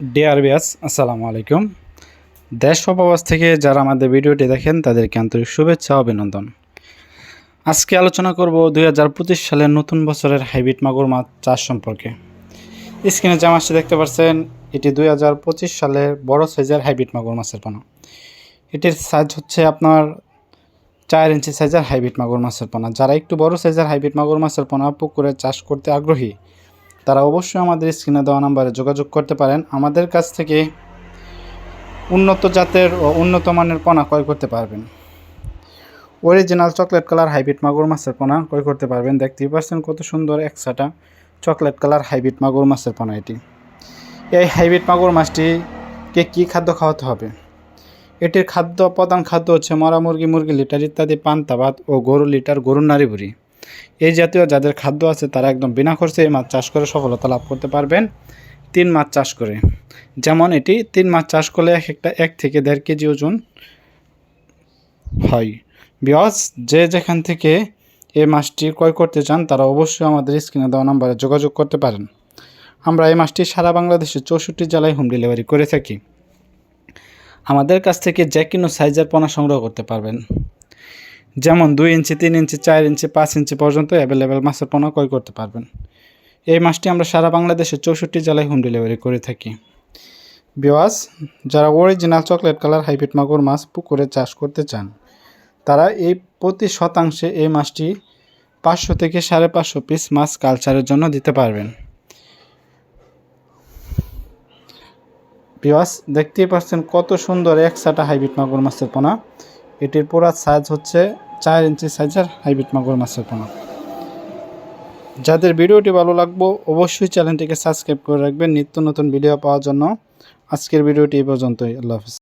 Deer বিয়াস আসসালামু আলাইকুম। দেশ ও থেকে যারা আমাদের ভিডিওটি দেখেন, তাদেরকে আন্তরিক শুভেচ্ছা অভিনন্দন। আজকে আলোচনা করব দুই হাজার পঁচিশ সালের নতুন বছরের হাইব্রিড মাগুর মাছ চাষ সম্পর্কে। স্ক্রিনে যে মাছটি দেখতে পাচ্ছেন, এটি দুই হাজার পঁচিশ সালের বড় সাইজের হাইব্রিড মাগুর মাছের পোনা। এটির সাইজ হচ্ছে আপনার চার ইঞ্চি সাইজের হাইব্রিড মাগুর মাছের পোনা। যারা একটু বড় সাইজের হাইব্রিড মাগুর মাছের পোনা পুকুরে চাষ করতে আগ্রহী তারা অবশ্যই আমাদের স্ক্রিনে দেওয়া নাম্বারে যোগাযোগ করতে পারেন। আমাদের কাছ থেকে উন্নত জাতের ও উন্নত মানের পোনা ক্রয় করতে পারবেন। অরিজিনাল চকলেট কালার হাইব্রিড মাগুর মাছের পোনা ক্রয় করতে পারবেন। দেখতেই পাচ্ছেন কত সুন্দর একসাটা চকলেট কালার হাইব্রিড মাগুর মাছের পোনা এটি। এই হাইব্রিড মাগুর মাছটিকে কী খাদ্য খাওয়াতে হবে? এটির খাদ্য প্রধান খাদ্য হচ্ছে মরা মুরগি মুরগি লিটার ইত্যাদি পান্তা, ভাত ও গরু লিটার, গরুর নারী বুড়ি এই জাতীয় যাদের খাদ্য আছে, তারা একদম বিনা খরচে এই মাছ চাষ করে সফলতা লাভ করতে পারবেন। তিন মাছ চাষ করে। যেমন এটি, তিন মাছ চাষ করলে এক একটা এক থেকে দেড় কেজি ওজন হয়। বিয়স যে যেখান থেকে এই মাছটি ক্রয় করতে চান, তারা অবশ্যই আমাদের স্ক্রিনে দেওয়া নাম্বারে যোগাযোগ করতে পারেন। আমরা এই মাছটি সারা বাংলাদেশে চৌষট্টি জেলায় হোম ডেলিভারি করে থাকি। আমাদের কাছ থেকে যে কোনো সাইজের পোনা সংগ্রহ করতে পারবেন। যেমন দুই ইঞ্চি, তিন ইঞ্চি, চার ইঞ্চি, পাঁচ ইঞ্চি পর্যন্ত অ্যাভেলেবেল মাছের পোনা ক্রয় করতে পারবেন। এই মাছটি আমরা সারা বাংলাদেশে চৌষট্টি জেলায় হোম ডেলিভারি করে থাকি। বিওয়াস যারা অরিজিনাল চকলেট কালার হাইব্রিড মাগুর মাছ পুকুরে চাষ করতে চান, তারা এই প্রতি শতাংশে এই মাছটি পাঁচশো থেকে সাড়ে পাঁচশো পিস মাছ কালচারের জন্য দিতে পারবেন। বিওয়াস দেখতেই পাচ্ছেন কত সুন্দর একসাটা হাইব্রিড মাগুর মাছের পোনা। এটির পুরা সাইজ হচ্ছে চার ইঞ্চি সাইজের হাইব্রিড মাগুর মাছের পোনা। যাদের ভিডিওটি ভালো লাগবো, অবশ্যই চ্যানেলটিকে সাবস্ক্রাইব করে রাখবেন। নিত্য নতুন ভিডিও পাওয়ার জন্য আজকের ভিডিওটি এই পর্যন্তই। আল্লাহ হাফিজ।